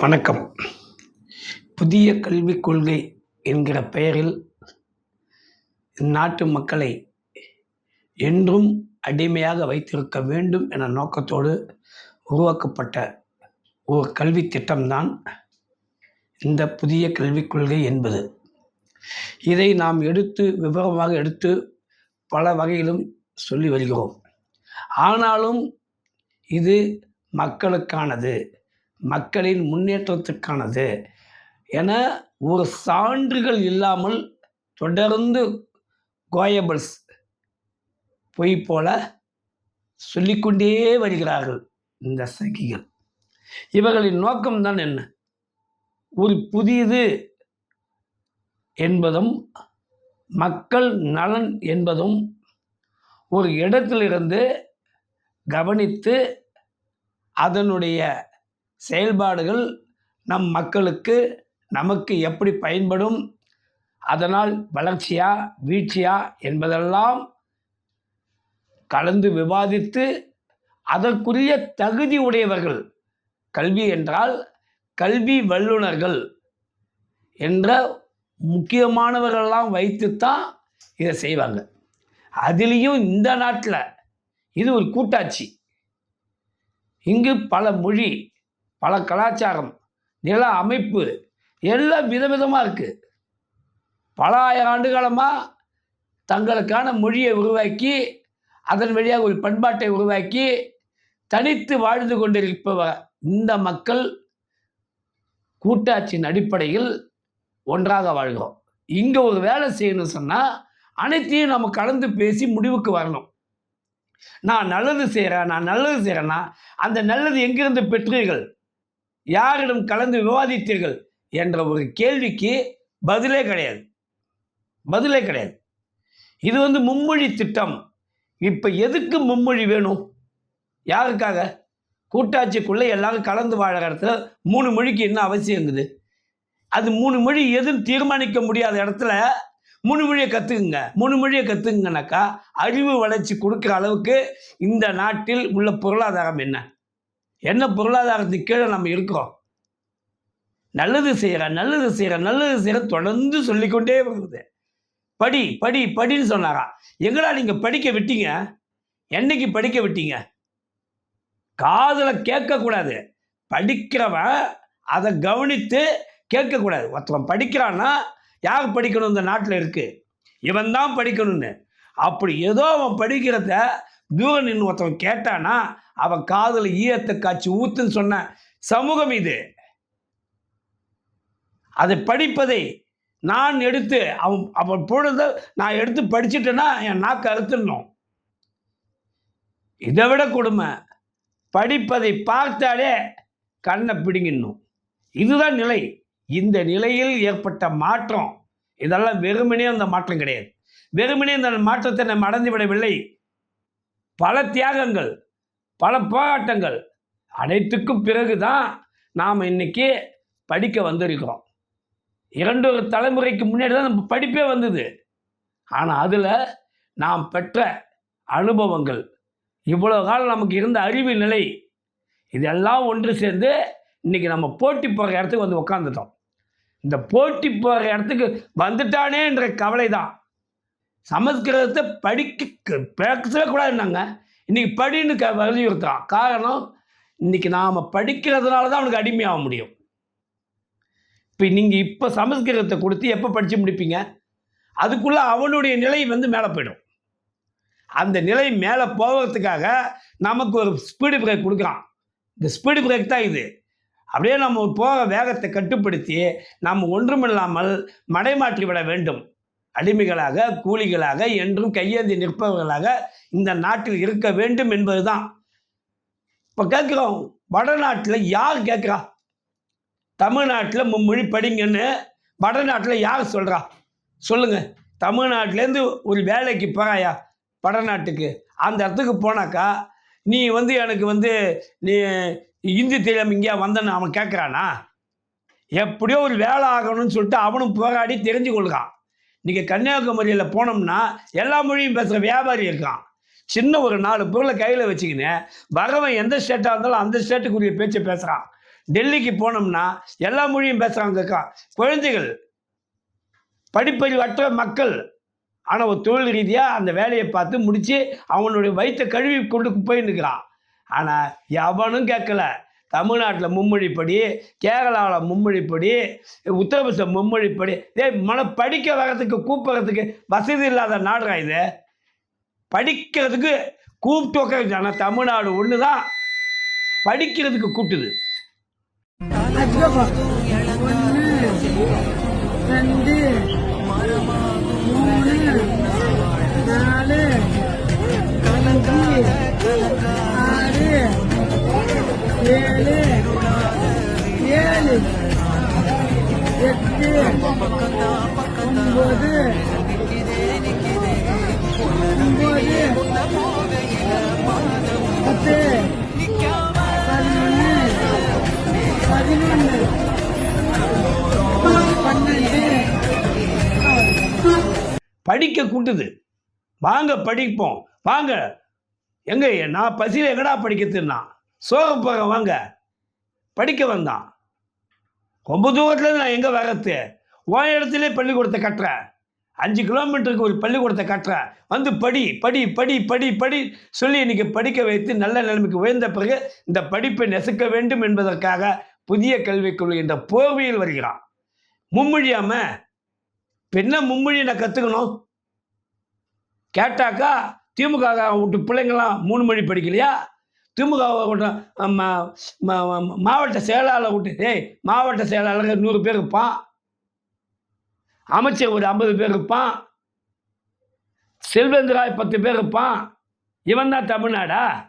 வணக்கம். புதிய கல்விக் கொள்கை என்கிற பெயரில் நாட்டு மக்களை என்றும் அடிமையாக வைத்திருக்க வேண்டும் என நோக்கத்தோடு உருவாக்கப்பட்ட ஒரு கல்வி திட்டம்தான் இந்த புதிய கல்விக் கொள்கை என்பது. இதை நாம் எடுத்து விவரமாக எடுத்து பல வகையிலும் சொல்லி வருகிறோம். ஆனாலும் இது மக்களுக்கானது. மக்களின் முன்னேற்றத்துக்கானது என ஒரு சான்றுகள் இல்லாமல் தொடர்ந்து கோயபிள்ஸ் பொய் போல சொல்லிக்கொண்டே வருகிறார்கள் இந்த சகிகள் இவர்களின் நோக்கம்தான் என்ன? ஒரு புதியது என்பதும் மக்கள் நலன் என்பதும் ஒரு இடத்திலிருந்து கவனித்து அதனுடைய செயல்பாடுகள் நம் மக்களுக்கு நமக்கு எப்படி பயன்படும் அதனால் வளர்ச்சியா வீழ்ச்சியா என்பதெல்லாம் கலந்து விவாதித்து அதற்குரிய தகுதி உடையவர்கள். கல்வி என்றால் கல்வி வல்லுனர்கள் என்ற முக்கியமானவர்கள்லாம் வைத்துத்தான் இதை செய்வாங்க. அதுலேயும் இந்த நாட்டில் இது ஒரு கூட்டாட்சி. இங்கு பல மொழி பல கலாச்சாரம் நில அமைப்பு எல்லாம் விதவிதமாக இருக்குது பல ஆயிரம் ஆண்டு காலமாக தங்களுக்கான மொழியை உருவாக்கி அதன் வழியாக ஒரு பண்பாட்டை உருவாக்கி தனித்து வாழ்ந்து கொண்டிருப்பவ இந்த மக்கள் கூட்டாட்சியின் அடிப்படையில் ஒன்றாக வாழ்கிறோம். இங்கே ஒரு வேலை செய்யணும்னு சொன்னால் அனைத்தையும் நம்ம கலந்து பேசி முடிவுக்கு வரணும். நான் நல்லது செய்கிறேன் நான் நல்லது செய்கிறேன்னா அந்த நல்லது எங்கிருந்து பெற்றீர்கள்? யாரிடம் கலந்து விவாதித்தீர்கள் என்ற ஒரு கேள்விக்கு பதிலே கிடையாது. பதிலே கிடையாது. இது வந்து மும்மொழி திட்டம். இப்போ எதுக்கு மும்மொழி வேணும்? யாருக்காக? கூட்டாட்சிக்குள்ளே எல்லாரும் கலந்து வாழற இடத்துல மூணு மொழிக்கு என்ன அவசியம் இருக்குது? அது மூணு மொழி எதுன்னு தீர்மானிக்க முடியாத இடத்துல மூணு மொழியை கற்றுக்குங்க மூணு மொழியை கற்றுக்குங்கனாக்கா அறிவு வளர்ச்சி கொடுக்குற அளவுக்கு இந்த நாட்டில் உள்ள பொருளாதாரம் என்ன? என்ன பொருளாதாரத்துக்கு கீழே நம்ம இருக்கிறோம் நல்லது செய்கிறேன் நல்லது செய்கிறேன் நல்லது செய்கிற தொடர்ந்து சொல்லிக்கொண்டே வருது. படி படி படின்னு சொன்னாரா? எங்கடா நீங்கள் படிக்க விட்டீங்க? என்னைக்கு படிக்க விட்டீங்க? காதில் கேட்கக்கூடாது. படிக்கிறவன் அதை கவனித்து கேட்கக்கூடாது. ஒருத்தவன் படிக்கிறான்னா யார் படிக்கணும் இந்த நாட்டில் இருக்குது இவன் தான் படிக்கணும்னு. அப்படி ஏதோ அவன் படிக்கிறத தூரம் நின்று ஒருத்தவன் கேட்டானா அவன் காதில் ஈயத்தை காய்ச்சி ஊத்துன்னு சொன்ன சமூகம் இது. அதை படிப்பதை நான் எடுத்து அவன் அவன் பொழுது நான் எடுத்து படிச்சிட்டேன்னா என் நாக்கு அறுத்துடணும். இதை விட கொடுமை. படிப்பதை பார்த்தாலே கண்ணை பிடுங்கிடணும். இதுதான் நிலை. இந்த நிலையில் ஏற்பட்ட மாற்றம். இதெல்லாம் வெறுமனே அந்த மாற்றம் கிடையாது. வெறுமனே இந்த மாற்றத்தை நம்ம அடைந்து விடவில்லை. பல தியாகங்கள் பல போராட்டங்கள் அனைத்துக்கும் பிறகு தான் நாம் இன்னைக்கு படிக்க வந்திருக்கிறோம். இரண்டொரு தலைமுறைக்கு முன்னாடி தான் நம்ம படிப்பே வந்தது. ஆனால் அதில் நாம் பெற்ற அனுபவங்கள் இவ்வளோ காலம் நமக்கு இருந்த அறிவு நிலை இதெல்லாம் ஒன்று சேர்ந்து இன்றைக்கி நம்ம போட்டி போகிற இடத்துக்கு வந்து உட்காந்துட்டோம் இந்த போட்டி போகிற இடத்துக்கு வந்துட்டானேன்ற கவலை தான் சமஸ்கிருதத்தை படிக்க பேசவே கூடாதுன்னாங்க. இன்றைக்கி படின்னு க வலியுறுத்தான் காரணம் இன்றைக்கி நாம் படிக்கிறதுனால தான் அவனுக்கு அடிமையாக முடியும். இப்போ நீங்கள் இப்போ சமஸ்கிருதத்தை கொடுத்து எப்போ படித்து முடிப்பீங்க? அதுக்குள்ளே அவனுடைய நிலை வந்து மேலே போயிடும். அந்த நிலை மேலே போகிறதுக்காக நமக்கு ஒரு ஸ்பீடு பிரேக் கொடுக்குறான். இந்த ஸ்பீடு பிரேக் தான் இது. அப்படியே நம்ம போக வேகத்தை கட்டுப்படுத்தி நாம் ஒன்றுமில்லாமல் மடைமாற்றி விட வேண்டும். அடிமைகளாக கூலிகளாக என்றும் கையேந்தி நிற்பவர்களாக இந்த நாட்டில் இருக்க வேண்டும் என்பதுதான். இப்போ கேட்குறோம் வடநாட்டில் யார் கேட்குறா? தமிழ்நாட்டில் மும்மொழி படிங்கன்னு வடநாட்டில் யார் சொல்கிறா சொல்லுங்கள் தமிழ்நாட்டிலேருந்து ஒரு வேலைக்கு போகிறாயா வடநாட்டுக்கு? அந்த இடத்துக்கு போனாக்கா நீ வந்து எனக்கு வந்து நீ இந்தி தெரியாமல் இங்கேயா வந்தன்னு அவன் கேட்குறானா? எப்படியோ ஒரு வேலை ஆகணும்னு சொல்லிட்டு அவனும் போராடி தெரிஞ்சு கொள்கிறான் நீங்கள் கன்னியாகுமரியில் போனோம்னா எல்லா மொழியும் பேசுகிற வியாபாரி இருக்கான். சின்ன ஒரு நாலு பொருளை கையில் வச்சுக்கின்னு பகவன் எந்த ஸ்டேட்டாக இருந்தாலும் அந்த ஸ்டேட்டுக்குரிய பேச்சை பேசுகிறான் டெல்லிக்கு போனோம்னா எல்லா மொழியும் பேசுகிறாங்க குழந்தைகள் படிப்பறிவற்ற மக்கள். ஆனால் ஒரு தொழில் ரீதியாக அந்த வேலையை பார்த்து முடித்து அவனுடைய வயிற்றை கழுவி கொண்டு போயின்னு இருக்கிறான். ஆனால் எவனும் கேட்கல. தமிழ்நாட்டில் மும்மொழிப்படி கேரளாவில் மும்மொழிப்படி உத்தரப்பிரதேச மும்மொழிப்படி இதே மன படிக்க வர்றதுக்கு கூப்பிட்றதுக்கு வசதி இல்லாத நாடுறா இது. படிக்கிறதுக்கு கூப்பிட்டு உட்காந்து ஆனால் தமிழ்நாடு ஒன்று தான் படிக்கிறதுக்கு கூட்டுது. ரெண்டு மூணு நாலு அஞ்சு ஏழு ஏழு எட்டு ஒன்பது ஒன்பது பத்து பதினொன்று பதினொன்று படிக்க கூட்டுது. வாங்க படிப்போம். வாங்க. எங்க நான் பசியில் எங்கடா படிக்கிறதுன்னா சோக போக வாங்க. படிக்க வந்தான். ரொம்ப தூரத்துலேருந்து நான் எங்கே வரத்து? உன் இடத்துல பள்ளிக்கூடத்தை கட்டுறேன். அஞ்சு கிலோமீட்டருக்கு ஒரு பள்ளிக்கூடத்தை கட்டுறேன். வந்து படி படி படி படி படி சொல்லி இன்னைக்கு படிக்க வைத்து நல்ல நிலைமைக்கு உயர்ந்த பிறகு இந்த படிப்பை நெசுக்க வேண்டும் என்பதற்காக புதிய கல்விக் கொள்கை என்ற போர்வையில் வருகிறான். மும்மொழியாம இப்ப என்ன மொழி நான் கற்றுக்கணும் கேட்டாக்கா திமுக விட்டு பிள்ளைங்களாம் மூணு மொழி படிக்கலையா? திமுக கொண்டு ம- மாவட்ட செயலாளர் விட்டு மாவட்ட செயலாளர் நூறு பேர் இருப்பான். அமைச்சர் ஒரு ஐம்பது பேர் இருப்பான். செல்வேந்திராய் பத்து பேர் இருப்பான். இவன் தான் தமிழ்நாடா?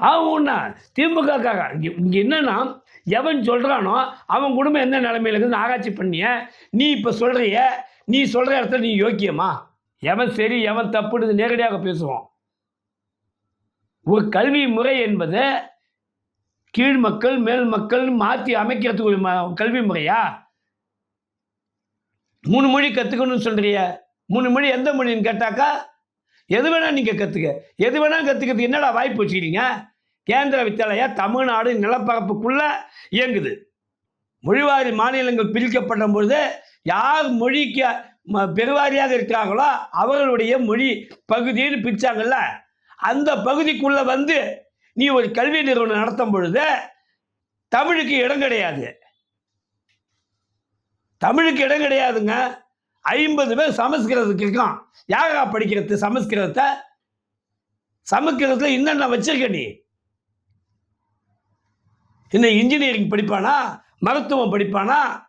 ஆகும்னா திமுக இங்கே இங்கே என்னன்னா எவன் சொல்கிறானோ அவன் குடும்பம் என்ன நிலைமையில இருக்குன்னு ஆராய்ச்சி பண்ணிய நீ இப்போ சொல்கிறிய நீ சொல்கிற இடத்துல நீ யோக்கியமா? எவன் சரி எவன் தப்புன்னு நேரடியாக பேசுவோம். ஒரு கல்வி முறை என்பது கீழ் மக்கள் மேல் மக்கள் மாற்றி அமைக்கிறதுக்கு கல்வி முறையா? மூணு மொழி கற்றுக்கணும்னு சொல்கிறிய மூணு மொழி எந்த மொழின்னு கேட்டாக்கா எது வேணால் நீங்கள் கற்றுக்க எது வேணால் கற்றுக்கிறதுக்கு என்னடா வாய்ப்பு வச்சுக்கிறீங்க? கேந்திர வித்தியாலயா தமிழ்நாடு நிலப்பரப்புக்குள்ளே இயங்குது. மொழிவாரி மாநிலங்கள் பிரிக்கப்படும் பொழுது யார் மொழிக்கு ம- பெருவாரியாக இருக்கிறாங்களோ அவர்களுடைய மொழி பகுதின்னு பிரித்தாங்கல்ல அந்த பகுதிக்குள்ளே வந்து நீ ஒரு கல்வி நிறுவனம் நடத்தும் பொழுது தமிழுக்கு இடம் கிடையாது. தமிழுக்கு இடம் கிடையாதுங்க. ஐம்பது பேர் சமஸ்கிருதத்துக்கு இருக்கான். யாரா படிக்கிறது சமஸ்கிருதத்தை சமஸ்கிருதத்தில் என்னென்ன வச்சிருக்க நீ? என்ன இன்ஜினியரிங் படிப்பானா? மருத்துவம் படிப்பானா?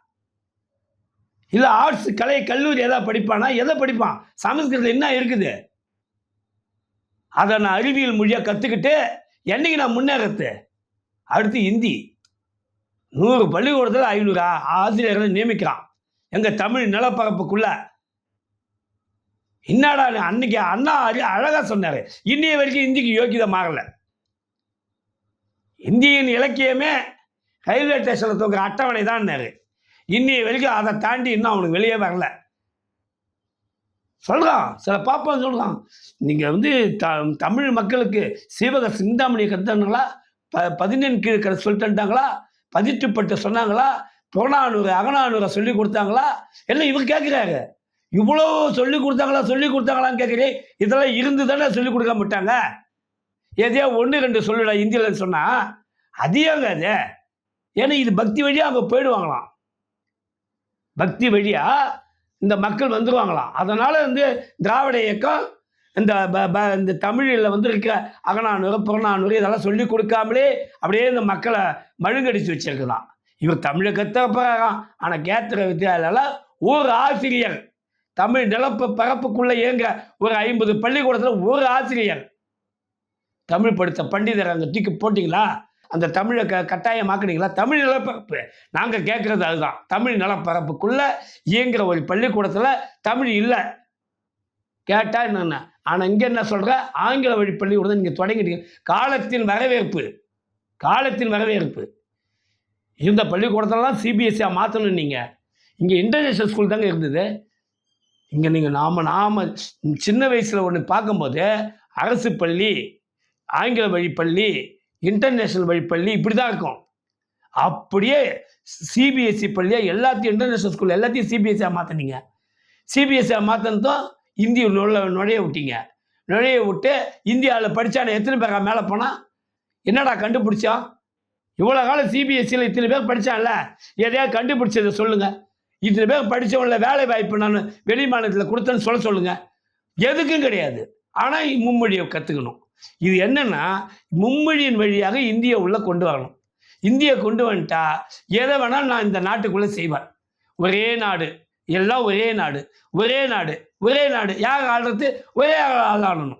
இல்லை ஆர்ட்ஸ் கலை கல்லூரி எதாவது படிப்பானா? எதை படிப்பான்? சமஸ்கிருதம் என்ன இருக்குது? அதை நான் அறிவியல் மொழியாக கற்றுக்கிட்டு என்னைக்கு நான் முன்னேறது அடுத்து இந்தி. நூறு பள்ளிக்கூடத்தில் ஐநூறு ஆ- ஆசிரியர்களை நியமிக்கிறான். எங்கள் தமிழ் நிலப்பரப்புக்குள்ள. என்னடா அன்னைக்கு அண்ணா அறி அழகாக சொன்னார். இன்னைய வரைக்கும் இந்திக்கு யோக்கியதை மாறலை. இந்தியின் இலக்கியமே ரயில்வே ஸ்டேஷனில் தூங்குற அட்டவணை தான் இன்னைய வரைக்கும் அதை தாண்டி இன்னும் அவனுக்கு வெளியே வரல. சொல்கிறான் சில பாப்பா சொல்கிறான் நீங்கள் வந்து த தமிழ் மக்களுக்கு சீவக சிந்தாமணி கற்றுனாங்களா ப பதினெண் கீழ் கதை சொல்லிட்டுட்டாங்களா பதிட்டுப்பட்டு சொன்னாங்களா? புறநானூறு அகநானூரை சொல்லி கொடுத்தாங்களா? எல்லாம் இவர் கேட்குறாங்க இவ்வளோ சொல்லி கொடுத்தாங்களா? சொல்லி கொடுத்தாங்களான்னு கேட்குறே இதெல்லாம் இருந்து தானே சொல்லி கொடுக்க மாட்டாங்க. எதையோ ஒன்று ரெண்டு சொல்லுடா இந்தியில் சொன்னால் அதிகங்க அது? ஏன்னா இது பக்தி வழியாக அவங்க போயிடுவாங்களாம். பக்தி வழியாக இந்த மக்கள் வந்துடுவாங்களாம் அதனால் வந்து திராவிட இயக்கம் இந்த ப- ப- இந்த தமிழில் வந்து இருக்க அகநானூறு புறநானூறு இதெல்லாம் சொல்லி கொடுக்காமலே அப்படியே இந்த மக்களை மழுங்கடிச்சு வச்சிருக்கலாம் இவர் தமிழை கற்றுப்பாராம் ஆனால் கேத்திர வித்யாலயில் ஒரு ஆசிரியர் தமிழ் நிலப்பு பரப்புக்குள்ளே இயங்க ஒரு ஐம்பது பள்ளிக்கூடத்தில் ஒரு ஆசிரியர். தமிழ் படித்த பண்டிதர் அங்கே தூக்கி போட்டிங்களா? அந்த தமிழை க கட்டாயமாக்குனீங்களா? தமிழ் நிலப்பரப்பு நாங்கள் கேட்குறது அதுதான். தமிழ் நிலப்பரப்புக்குள்ளே இயங்குற ஒரு பள்ளிக்கூடத்தில் தமிழ் இல்லை. கேட்டால் என்னென்ன? ஆனால் இங்கே என்ன சொல்கிற ஆங்கில வழி பள்ளிக்கூடம் நீங்கள் தொடங்கிட்டீங்க. காலத்தின் வரவேற்பு. காலத்தின் வரவேற்பு. இந்த பள்ளிக்கூடத்தெல்லாம் சிபிஎஸ்சியாக மாற்றணும் நீங்கள் இங்கே இன்டர்நேஷ்னல் ஸ்கூல் தாங்க இருந்தது. இங்கே நீங்கள் நாம் நாம் சின்ன வயசில் ஒன்று பார்க்கும்போது அரசு பள்ளி ஆங்கில வழி பள்ளி இன்டர்நேஷ்னல் வழி பள்ளி இப்படி தான் இருக்கும். அப்படியே சிபிஎஸ்சி பள்ளியாக எல்லாத்தையும் இன்டர்நேஷ்னல் ஸ்கூல் எல்லாத்தையும் சிபிஎஸ்சியாக மாற்றினீங்க சிபிஎஸ்சியாக மாற்றினதும் இந்திய நுழைய நுழைய விட்டீங்க. நுழைய விட்டு இந்தியாவில் படித்தான எத்தனை பேர் மேலே போனால் என்னடா கண்டுபிடிச்சோம் இவ்வளோ காலம் சிபிஎஸ்சியில் இத்தனை பேர் படித்தான்ல எதையாவது கண்டுபிடிச்சதை சொல்லுங்கள் இத்தனை பேர் படித்தவங்கள வேலை வாய்ப்பு நான் வெளி மாநிலத்தில் கொடுத்தேன்னு சொல்ல சொல்லுங்கள் எதுக்கும் கிடையாது. ஆனால் மும்மொழியை கற்றுக்கணும் இது என்னன்னா மும்மொழியின் வழியாக இந்திய உள்ள கொண்டு வரணும். இந்திய கொண்டு வந்துட்டா எதை வேணாலும் நான் இந்த நாட்டுக்குள்ளே செய்வேன். ஒரே நாடு எல்லாம் ஒரே நாடு ஒரே நாடு ஒரே நாடு யார் ஆடுறது ஒரே ஆள் ஆடணும்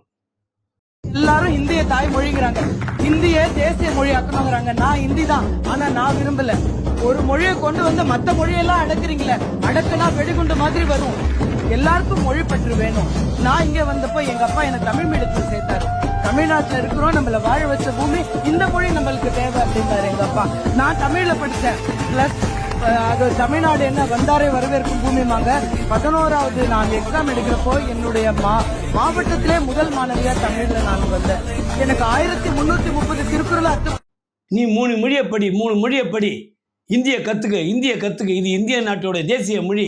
எல்லாரும் இந்திய தாய்மொழிங்கிறாங்க. இந்திய தேசிய மொழி ஆக்கணுங்கிறாங்க நான் ஹிந்தி தான் ஆனா நான் விரும்பல. ஒரு மொழியை கொண்டு வந்து மத்த மொழியெல்லாம் அடக்குறீங்களே அடக்குனா வெடிகுண்டு மாதிரி வரும். எல்லாருக்கும் மொழி பற்று வேணும். நான் இங்க வந்தப்போ எங்க அப்பா என்ன தமிழ் மீடியத்தில் சேர்த்தாரு. தமிழ்நாட்டுல இருக்கிறோம் நம்மள வாழ வச்ச பூமி இந்த மொழி நம்மளுக்கு தேவை அப்படின்றாரு எங்க அப்பா நான் தமிழ்ல படித்தேன் பிளஸ் அது தமிழ்நாடு என்ன வந்தாரே வரவேற்கும் பூமிமாங்க பதினோராவது நான் எக்ஸாம் எடுக்கிறப்போ என்னுடைய மா மாவட்டத்திலே முதல் மாணவியா தமிழ்ல நான் வந்தேன். எனக்கு ஆயிரத்தி முன்னூத்தி முப்பது திருக்குறள் அத்து நீ மூணு மொழியை படி மூணு மொழியை படி. இந்திய கற்றுக்க இந்திய கற்றுக்க இது இந்திய நாட்டோட தேசிய மொழி.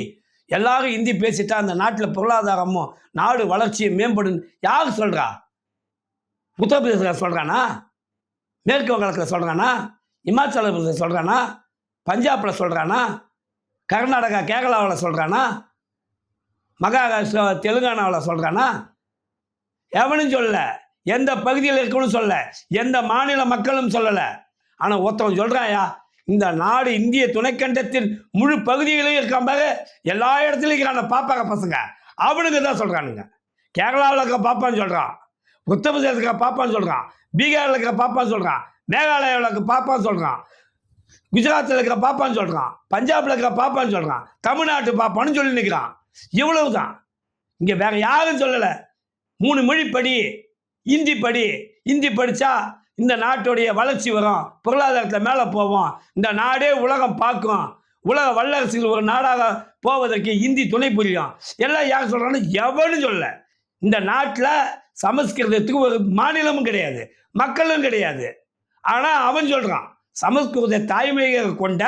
எல்லாரும் இந்தி பேசிட்டா அந்த நாட்டில் பொருளாதாரமும் நாடு வளர்ச்சியை மேம்படும். யார் சொல்கிறா உத்தரப்பிரதேசத்தில் சொல்கிறானா மேற்கு வங்கத்தில் சொல்கிறானா இமாச்சல பிரதேச சொல்கிறானா பஞ்சாபில் சொல்கிறானா கர்நாடகா கேரளாவில் சொல்கிறானா மகாராஷ்டிரா தெலுங்கானாவில் சொல்கிறானா எவனும் சொல்லலை. எந்த பகுதியில் இருக்கணும்னு சொல்ல எந்த மாநில மக்களும் சொல்லலை. ஆனால் ஒருத்தவன் சொல்கிறாயா இந்த நாடு இந்திய துணைக்கண்டத்தின் முழு பகுதியிலையும் இருக்கான் பாரு. எல்லா இடத்துலையும் இருக்கிறான பாப்பாங்க பசங்க. அவனுக்கு தான் சொல்கிறானுங்க கேரளாவில் இருக்க பாப்பான்னு சொல்கிறான் உத்தரப்பிரதேசத்தில் பாப்பான்னு சொல்கிறான் பீகாரில் இருக்கிற பாப்பான்னு சொல்கிறான் மேகாலயாவில் இருக்கிற பாப்பான்னு சொல்கிறான் குஜராத்தில் இருக்கிற பாப்பான்னு சொல்கிறான் பஞ்சாபில் இருக்கிற பாப்பான்னு சொல்கிறான் தமிழ்நாட்டு பாப்பான்னு சொல்லி நிற்கிறான் இவ்வளவு தான் இங்கே வேற யாரும் சொல்லலை. மூணு மொழி படி இந்தி படி. இந்தி படித்தா இந்த நாட்டுடைய வளர்ச்சி வரும். பொருளாதாரத்தில் மேலே போவோம். இந்த நாடே உலகம் பார்க்கும். உலக வல்லரசுகள் ஒரு நாடாக போவதற்கு இந்தி துணை புரியும். எல்லாம் யார் சொல்கிறான்னு எவனும் சொல்லலை. இந்த நாட்டில் சமஸ்கிருதத்துக்கு ஒரு மாநிலமும் கிடையாது மக்களும் கிடையாது. ஆனால் அவன் சொல்கிறான் சமஸ்கிருத தாய்மையை கொண்ட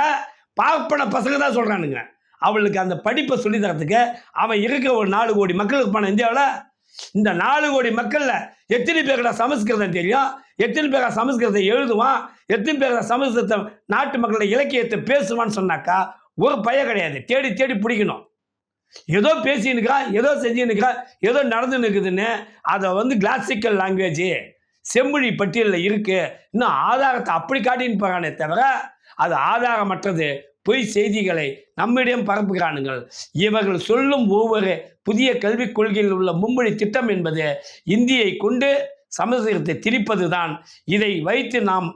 பார்ப்பன பசங்க தான் சொல்கிறானுங்க அவளுக்கு அந்த படிப்பை சொல்லி தரத்துக்கு அவன் இருக்கிற ஒரு நாலு கோடி மக்களுக்கு போன இந்தியாவில் இந்த நாலு கோடி மக்களில் எத்தனை பேர்கிட்ட சமஸ்கிருதம் தெரியும்? எத்தனை பேர் சமஸ்கிருதத்தை எழுதுவான்? எத்தனை பேர் சமஸ்கிருதத்தை நாட்டு மக்களோட இலக்கியத்தை பேசுவான்னு சொன்னாக்கா ஒரு பையன் கிடையாது. தேடி தேடி பிடிக்கணும். ஏதோ பேசினுக்கா ஏதோ செஞ்சு ஏதோ நடந்து நிற்குதுன்னு அதை வந்து கிளாசிக்கல் லாங்குவேஜ் செம்மொழி பட்டியலில் இருக்கு. இன்னும் ஆதாரத்தை அப்படி காட்டின்னு போகிறானே தவிர அது ஆதாரமற்றது. பொய் செய்திகளை நம்மிடம் பரப்புகிறானுங்கள். இவர்கள் சொல்லும் ஒவ்வொரு புதிய கல்விக் கொள்கையில் உள்ள மும்மொழி திட்டம் என்பது இந்தியை கொண்டு சமஸ்கிருதத்தை திரிப்பது தான் இதை வைத்து நாம்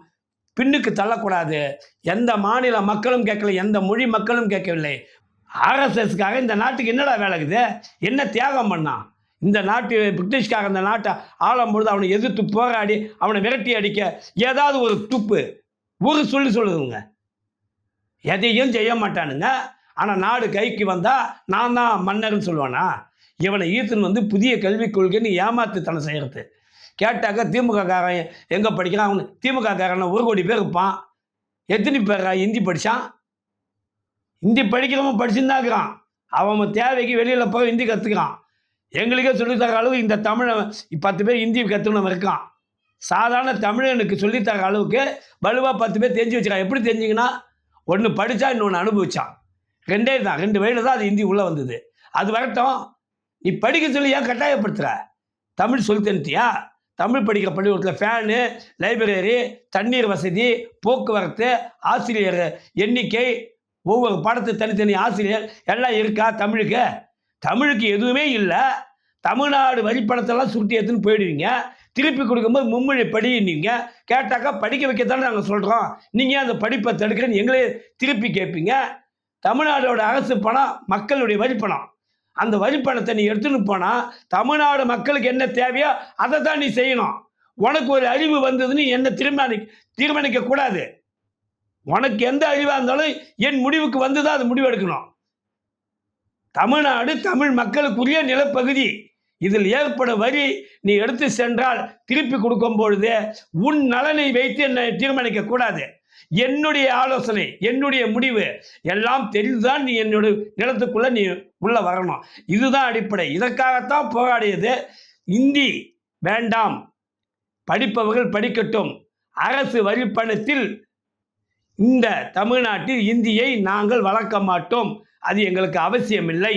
பின்னுக்கு தள்ளக்கூடாது. எந்த மாநில மக்களும் கேட்கல எந்த மொழி மக்களும் கேட்கவில்லை. ஆர்எஸ்எஸ்க்காக இந்த நாட்டுக்கு என்னடா வேலைக்குது என்ன தியாகம் பண்ணான் இந்த நாட்டு பிரிட்டிஷ்காக இந்த நாட்டை ஆளும் பொழுது அவனை எதிர்த்து போராடி அவனை விரட்டி அடிக்க ஏதாவது ஒரு துப்பு ஒரு சொல்லி சொல்லுதுங்க. எதையும் செய்ய மாட்டானுங்க. ஆனால் நாடு கைக்கு வந்தால் நான் தான் மன்னர்னு சொல்லுவானா? இவனை ஈர்த்துன்னு வந்து புதிய கல்விக் கொள்கைன்னு ஏமாத்துத்தனம் செய்கிறது கேட்டாக்க திமுக காரன் எங்கே படிக்கிறான்? அவனு திமுக காரன் ஒரு கோடி பேர் இருப்பான். எத்தனை பேர் ஹிந்தி படித்தான் ஹிந்தி படிக்கிறவன் படிச்சுன்னு தான் இருக்கிறான் அவன் தேவைக்கு வெளியில் போய் ஹிந்தி கற்றுக்கிறான் எங்களுக்கே சொல்லித்தர அளவு இந்த தமிழை பத்து பேர் ஹிந்தி கற்றுக்கணும் இருக்கான். சாதாரண தமிழனுக்கு சொல்லித்தர அளவுக்கு வலுவாக பத்து பேர் தெரிஞ்சு வச்சுக்கான் எப்படி தெரிஞ்சிங்கன்னா ஒன்று படித்தா இன்னொன்று அனுபவிச்சான். ரெண்டே தான் ரெண்டு வயதில் தான் அது ஹிந்தி உள்ளே வந்தது. அது வரட்டும் நீ படிக்க சொல்லி ஏன் கட்டாயப்படுத்துகிற தமிழ் சொல்லி தந்துட்டியா? தமிழ் படிக்கிற பள்ளிக்கூடத்தில் ஃபேனு லைப்ரரி தண்ணீர் வசதி போக்குவரத்து ஆசிரியர் எண்ணிக்கை ஒவ்வொரு பாடத்து தனித்தனி ஆசிரியர் எல்லாம் இருக்கா? தமிழுக்கு. தமிழுக்கு எதுவுமே இல்லை. தமிழ்நாடு வழிப்படத்தெல்லாம் சுருட்டி எடுத்துன்னு போயிடுவீங்க. திருப்பி கொடுக்கும்போது மும்மொழி படின்னீங்க கேட்டாக்கா படிக்க வைக்கத்தானே நாங்கள் சொல்கிறோம் நீங்கள் அந்த படிப்பை தடுக்கிறேன்னு எங்களே திருப்பி கேட்பீங்க. தமிழ்நாடோட அரசு பணம் மக்களுடைய வரிப்பணம். அந்த வரிப்பணத்தை நீ எடுத்துன்னு போனால் தமிழ்நாடு மக்களுக்கு என்ன தேவையோ அதை தான் நீ செய்யணும். உனக்கு ஒரு அறிவு வந்ததுன்னு என்ன தீர்மானி தீர்மானிக்க கூடாது. உனக்கு எந்த அழிவாக இருந்தாலும் என் முடிவுக்கு வந்து தான் அது முடிவெடுக்கணும். தமிழ்நாடு தமிழ் மக்களுக்குரிய நிலப்பகுதி. இதில் ஏற்படும் வரி நீ எடுத்து சென்றால் திருப்பி கொடுக்கும் பொழுது உன் நலனை வைத்து என்னை தீர்மானிக்க கூடாது. என்னுடைய ஆலோசனை என்னுடைய முடிவு எல்லாம் தெரிந்துதான் நீ என்னுடைய நிலத்துக்குள்ள நீ உள்ள வரணும். இதுதான் அடிப்படை. இதற்காகத்தான் போராடியது இந்தி வேண்டாம். படிப்பவர்கள் படிக்கட்டும். அரசு வரிப்பணத்தில் இந்த தமிழ்நாட்டில் இந்தியை நாங்கள் வளர்க்க மாட்டோம். அது எங்களுக்கு அவசியமில்லை.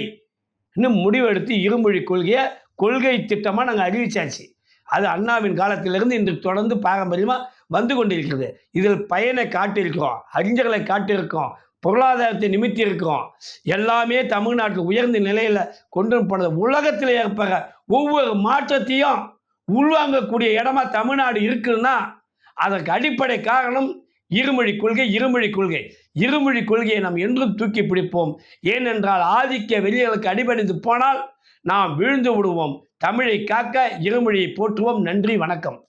இன்னும் முடிவெடுத்து இருமொழி கொள்கையை கொள்கை திட்டமாக நாங்கள் அறிவிச்சாச்சு. அது அண்ணாவின் காலத்திலிருந்து இன்று தொடர்ந்து பாரம்பரியமாக வந்து கொண்டிருக்கிறது. இதில் பயனை காட்டியிருக்கிறோம் அறிஞர்களை காட்டியிருக்கோம் பொருளாதாரத்தை நிமித்தி இருக்கிறோம் எல்லாமே தமிழ்நாட்டில் உயர்ந்த நிலையில் கொண்டு போனது. உலகத்தில் ஏற்படுற ஒவ்வொரு மாற்றத்தையும் உள்வாங்கக்கூடிய இடமா தமிழ்நாடு இருக்குன்னா அதற்கு அடிப்படை காரணம் இருமொழி கொள்கை இருமொழி கொள்கை. இருமொழி கொள்கையை நாம் என்றும் தூக்கி பிடிப்போம். ஏனென்றால் ஆதிக்க வெளியலுக்கு அடிபணிந்து போனால் நாம் வீழ்ந்து விடுவோம். தமிழை காக்க இருமொழியை போற்றுவோம். நன்றி வணக்கம்.